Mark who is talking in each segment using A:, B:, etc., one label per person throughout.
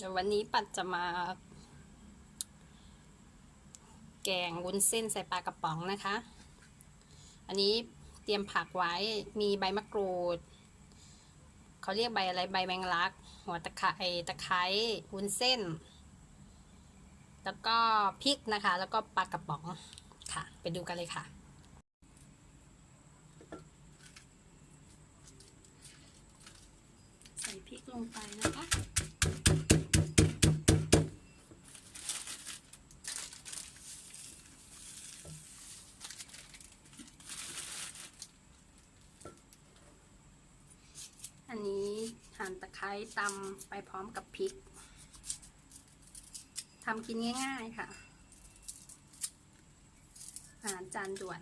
A: เดี๋ยววันนี้ปัดจะมา แกงวุ้นเส้นใส่ปลากระป๋องนะคะ อันนี้เตรียมผักไว้มีใบมะกรูดเขาเรียกใบอะไรใบแมงลัก หัวตะไคร้ตะไคร้วุ้นเส้น แล้วก็พริกนะคะ แล้วก็ปลากระป๋องค่ะ ไปดูกันเลยค่ะใส่พริกลงไปนะคะ อันนี้ หั่นตะไคร้ตำไปพร้อมกับพริกทำกินง่าย ๆ ค่ะ อาหารจานด่วน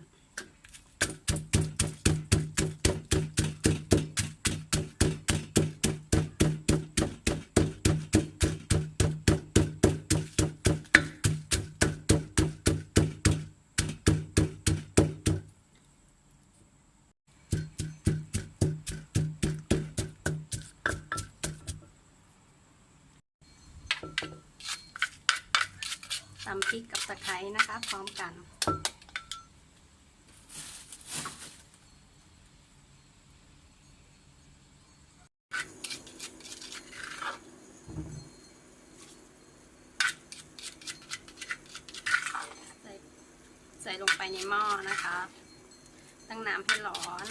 A: ตำพริกกับตะไคร้นะคะ พร้อมกัน ใส่ใส่ลงไปในหม้อนะคะ ตั้งน้ำให้ร้อน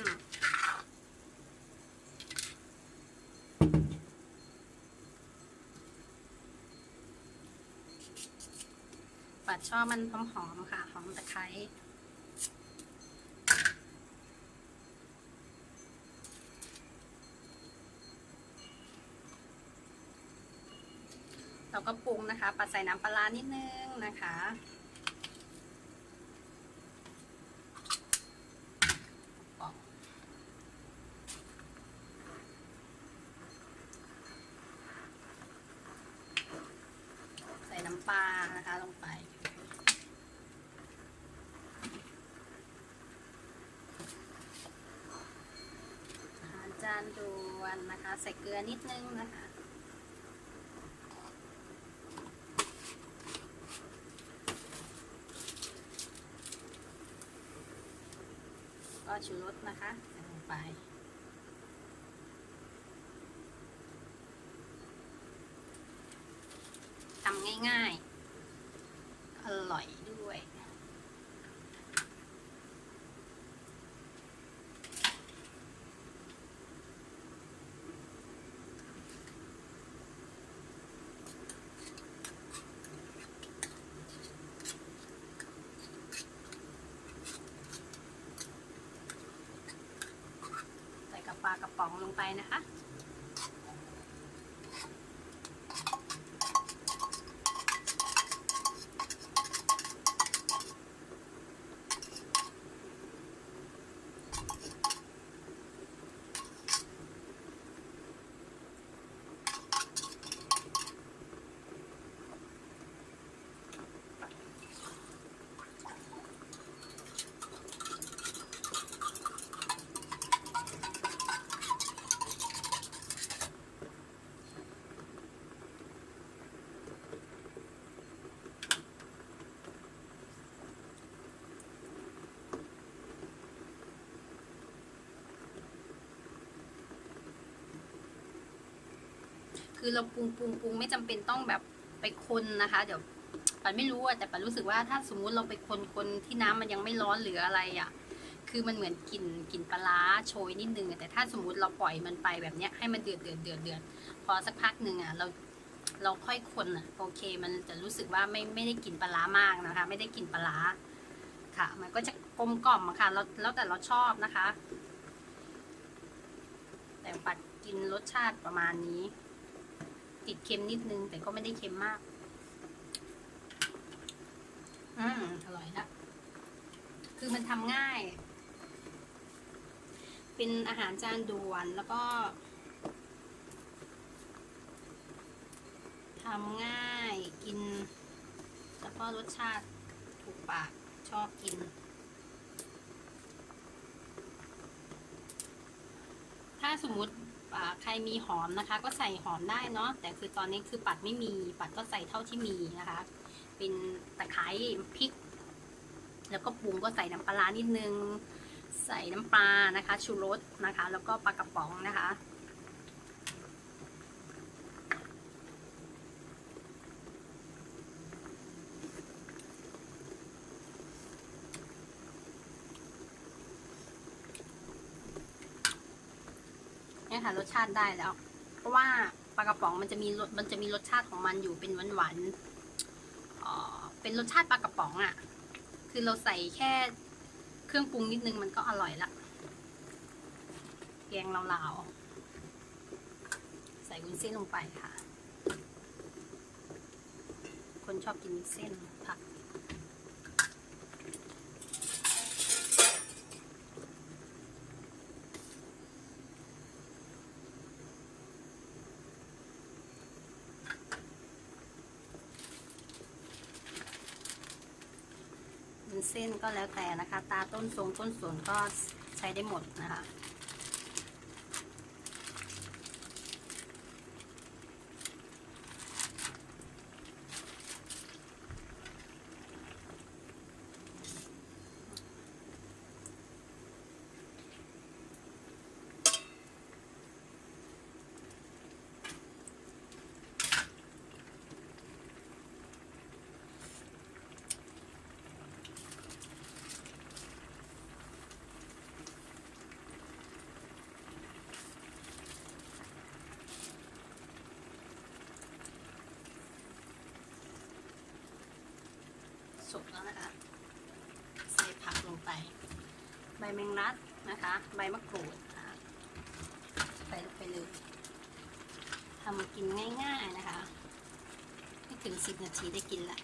A: ปัดชอบมันหอมๆค่ะ หอมตะไคร้เราก็ปรุงนะคะ ปัดใส่น้ำปลาร้านิดนึงนะคะ ใส่น้ำปลานะคะลงไป อาหารจานด่วนนะคะ ใส่เกลือนิดนึงนะคะก็ชูรสนะคะใส่ลงไปทำง่ายๆ อร่อยด้วย ใส่กับป ลากระป๋องลงไปนะคะ คือเราปรุงปรุงปรุงไม่จำเป็นต้องแบบไปคนนะคะ เดี๋ยวปันไม่รู้อะแต่ปันรู้สึกว่าถ้าสมมุติเราไปคนคนที่น้ำมันยังไม่ร้อนหรืออะไรอะคือมันเหมือนกลิ่นกลิ่นปลาร้าโชยนิดนึงแต่ถ้าสมมุติเราปล่อยมันไปแบบเนี้ยให้มันเดือดเดือดเดือดเดือดพอสักพักหนึ่งอะเราเราค่อยคนอะโอเค มันจะรู้สึกว่าไม่ไม่ได้กลิ่นปลาร้ามากนะคะ ไม่ได้กลิ่นปลาร้าค่ะ มันก็จะกลมกล่อมค่ะแล้วแล้วแต่เราชอบนะคะ แต่ปัดกินรสชาติประมาณนี้ ติดเค็มนิดนึง แต่ก็ไม่ได้เค็มมาก อืมอร่อยละคือมันทำง่าย เป็นอาหารจานด่วนแล้วก็ทำง่ายกิน แล้วก็รสชาติถูกปากชอบกินถ้าสมมติ ใครมีหอมนะคะ ก็ใส่หอมได้เนาะแต่คือตอนนี้คือปัดไม่มีปัดก็ใส่เท่าที่มีนะคะ เป็นตะไคร้พริก แล้วก็ปรุงก็ใส่น้ำปลาร้านิดนึง ใส่น้ำปลานะคะ ชูรสนะคะ แล้วก็ปลากระป๋องนะคะ เนี่ยค่ะรสชาติได้แล้ว เพราะว่าปลากระป๋องมันจะมีรสมันจะมีรสชาติของมันอยู่เป็นหวานหวานๆเอ่อเป็นรสชาติปลากระป๋องอะ่ะ คือเราใส่แค่เครื่องปรุงนิดนึงมันก็อร่อยละแกงลาวๆใส่วุ้นเส้นลงไปค่ะ คนชอบกินเส้นผัก เส้นก็แล้วแต่นะคะ ตาต้นทรงต้นสวนก็ใช้ได้หมดนะคะ สุกแล้วนะคะ ใส่ผักลงไป ใบแมงลัดนะคะ ใบมะกรูดใส่ลงไปเลยทำมากินง่าย ๆนะคะ ไม่ถึงสิบนาทีได้กินละ